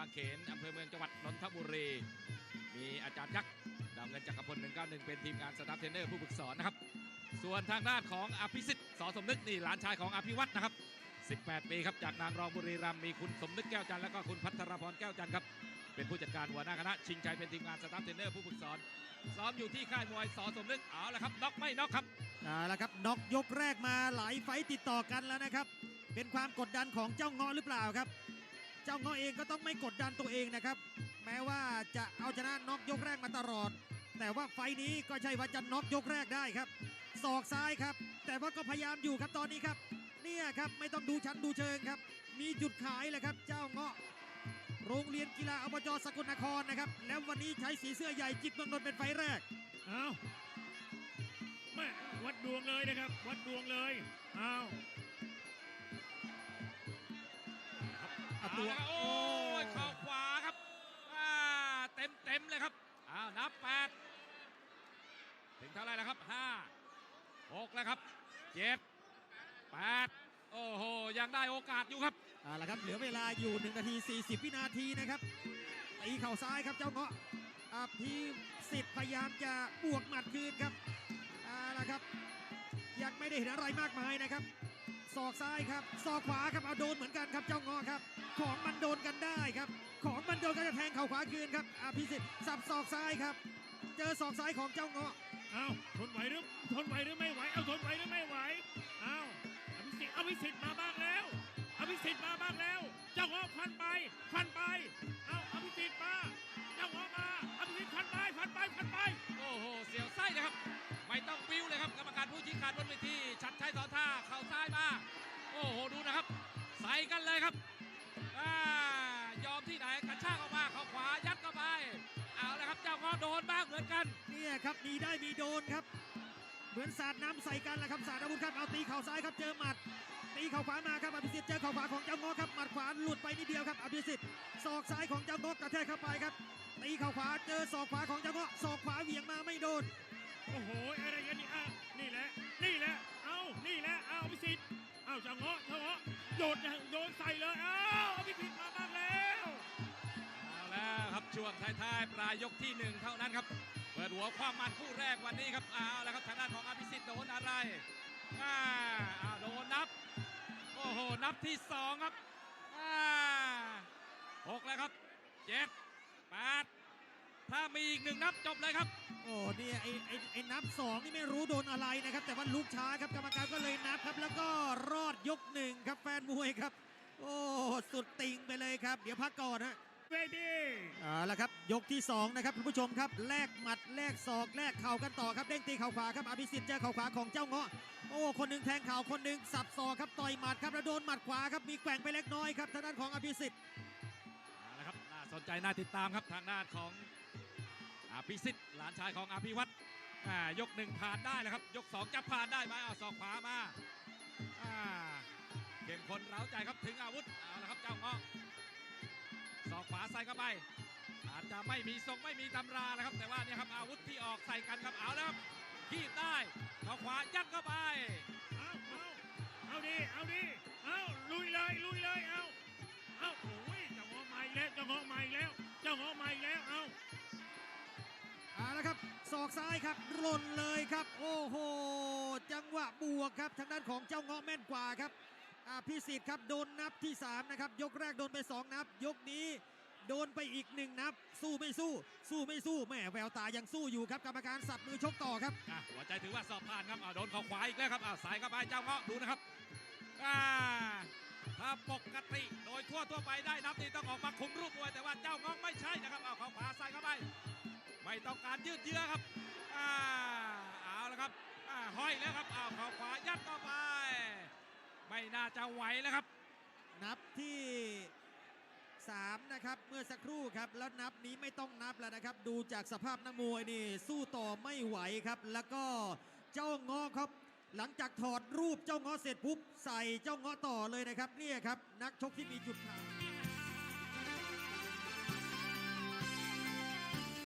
บางเขนอำเภอเมืองจังหวัดนนทบุรี มีอาจารย์ยักษ์ดาวเงินจักรพล191 เป็นทีมงานสตาฟเทรนเนอร์ผู้ฝึกสอนนะครับ ส่วนทางด้านของอภิสิทธิ์สอสมนึกนี่หลานชายของอภิวัตนะครับ 18 ปีครับจากนางรองบุรีรัมย์มีคุณสมนึกแก้วจันทร์แล้วก็คุณพัทรพรแก้วจันทร์ครับ เป็นผู้จัดการหัวหน้าคณะชิงชัยเป็นทีมงานสตาฟเทรนเนอร์ผู้ฝึกสอนซ้อมอยู่ที่ค่ายมวยสอสมนึกเอาละครับน็อกไม่น็อกครับเอาละครับน็อกยกแรกมาหลายไฟต์ติดต่อกันแล้วนะครับ เป็นความกดดันของเจ้าเงาะหรือเปล่าครับ เจ้าเงาะเองก็ต้องไม่กดดันตัวเองนะครับ แม้ว่าจะเอาชนะน็อกยกแรกมาตลอด แต่ว่าไฟนี้ก็ใช่ว่าจะน็อกยกแรกได้ครับศอกซ้ายครับ แต่ว่าก็พยายามอยู่ครับตอนนี้ครับ เนี่ยครับไม่ต้องดูชั้นดูเชิงครับ มีจุดขายเลยครับ เจ้าเงาะโรงเรียนกีฬาอบจสกลนครนะครับ แล้ววันนี้ใช้สีเสื้อใหญ่จิตเมืองนนท์เป็นไฟแรก เอาแม่วัดดวงเลยนะครับ วัดดวงเลย เอาตัวเอาละครับโอ้ยเข่าขวาครับอ่าเต็มเต็มเลยครับอ้าวนับแปดถึงเท่าไหรแล้วครับห้าหกแล้วครับเจ็ดแปดโอ้โหยังได้โอกาสอยู่ครับเอาละครับเหลือเวลาอยู่1นาที 40 วินาทีนะครับตีเข่าซ้ายครับเจ้าเงาะอภิสิทธิ์พยายามจะบวกหมัดคืนครับเอาละครับ ยังไม่ได้เห็นอะไรมากมายนะครับศอกซ้ายครับศอกขวาครับเอาโดนเหมือนกันครับเจ้าเงาะครับ ของมันโดนกันได้ครับ ของมันโดนก็จะแทงเข่าขวาคืนครับอภิสิทธิ์สับศอกซ้ายครับ เจอศอกซ้ายของเจ้าเงาะเอาทนไหวหรือทนไหวหรือไม่ไหวเอาทนไหวหรือไม่ไหวเอาอภิสิทธิ์อภิสิทธิ์มาบ้างแล้วอภิสิทธิ์มาบ้างแล้ว เจ้าเงาะฟันไปฟันไปเอาอภิสิทธิ์มาเจ้าเงาะมาอภิสิทธิ์ฟันไปฟันไปฟันไปโอ้โหเสียวไส้เลยครับไม่ต้องบิ้วเลยครับกรรมการผู้ชี้ขาดบนเวทีชัดชัยสอนท่าเข่าซ้ายมาโอ้โหดูนะครับ ใส่กันเลยครับ อ่ายอมที่ไหนกระชากออกมาเข่าขวายัดเข้าไป เอาละครับเจ้าง้อโดนบ้างเหมือนกัน เนี่ยครับมีได้มีโดนครับ เหมือนสาดน้ำใส่กันแหละครับสาดอาวุธครับเอาตีเข่าซ้ายครับเจอหมัด ตีเข่าขวามาครับอภิสิทธิ์เจอเข่าขวาของเจ้าเงอครับหมัดขวาหลุดไปนิดเดียวครับอภิสิทธิ์ศอกซ้ายของเจ้าเงอกระแทกเข้าไปครับตีเข่าขวาเจอศอกขวาของเจ้าเงาะศอกขวาเหวี่ยงมาไม่โดนโอ้โหอะไรกันนี่อะนี่แหละนี่แหละเอานี่แหละเอาอภิสิทธิ์เอาเจ้าเงาะเจ้าเงาะโยนโยนใส่เลยเอาอภิสิทธิ์มาบ้างแล้วเอาแล้วครับช่วงท้ายๆปลายยกที่หนึ่งเท่านั้นครับ เปิดหัวความมันคู่แรกวันนี้ครับเอาแล้วครับทางด้านของอภิสิทธิ์โดนอะไรอ่าอ่าโดนนับโอ้โหนับที่สองครับอ่าหกแล้วครับเจ็ดแปด ถ้ามีอีกหนึ่งนับจบเลยครับ โอ้เนี่ยไอ้ไอ้ไอ้นับสองนี่ไม่รู้โดนอะไรนะครับ แต่ว่าลูกช้าครับกรรมการก็เลยนับครับ แล้วก็รอดยกหนึ่งครับแฟนมวยครับ โอ้สุดติงไปเลยครับ เดี๋ยวพักก่อนฮะเวทีเอาละครับ ยกที่สองนะครับคุณผู้ชมครับแลกหมัดแลกศอกแลกเข่ากันต่อครับเด้งตีเข่าขวาครับอภิสิทธิ์เจอเข่าขวาของเจ้าเงาะโอ้คนหนึ่งแทงเข่าคนหนึ่งสับศอกครับต่อยหมัดครับแล้วโดนหมัดขวาครับมีแกว่งไปเล็กน้อยครับทางด้านของอภิสิทธิ์เอาละครับน่าสนใจน่าติดตามครับทางด้านของ อภิสิทธิ์หลานชายของอภิวัตรยกหนึ่งผ่านได้แล้วครับ ยกสองจะผ่านได้ไหมเอาศอกขวามาเข้มข้นเร้าใจครับถึงอาวุธเอาละครับเจ้าเงาะศอกขวาใส่เข้าไปอาจจะไม่มีทรงไม่มีตำรานะครับ แต่ว่าเนี่ยครับอาวุธที่ออกใส่กันครับเอาแล้วครับขีบได้ศอกขวายัดเข้าไปเอาเอาเอาดิเอาดิเอาลุยเลยลุยเลยเอาเอาโอ้ยเจ้าเงาะมาอีกแล้วจ้าเงาะม เอาละครับศอกซ้ายครับหล่นเลยครับ โอ้โห จังหวะบวกครับทางด้านของเจ้าเงาะแม่นกว่าครับอภิสิทธิ์ครับโดนนับที่สามนะครับ ยกแรกโดนไปสองนับ ยกนี้โดนไปอีกหนึ่งนับ สู้ไม่สู้ สู้ไม่สู้แม่แววตายังสู้อยู่ครับกรรมการสับมือชกต่อครับอ่หัวใจถือว่าสอบผ่านครับเอาโดนเข่าขวาอีกแล้วครับเอาสายเข้าไปเจ้าเงาะดูนะครับอ่าถ้าปกติโดยทั่วทั่วไปได้นับนี่ต้องออกมาคุมรูปมวยแต่ว่าเจ้าเงาะไม่ใช่นะครับเอาเข่าขวาใส่เข้าไป ไม่ต้องการยืดเยื้อครับอ่าเอาละครับอ่าห้อยแล้วครับเอาเข่าขวายัดเข้าไป ไม่น่าจะไหวแล้วครับ นับที่ 3 นะครับ เมื่อสักครู่ครับ แล้วนับนี้ไม่ต้องนับแล้วนะครับ ดูจากสภาพนักมวยนี่ สู้ต่อไม่ไหวครับ แล้วก็เจ้างาะครับ หลังจากถอดรูปเจ้างาะเสร็จปุ๊บใส่เจ้างาะต่อเลยนะครับเนี่ยครับ นักชกที่มีจุดขาย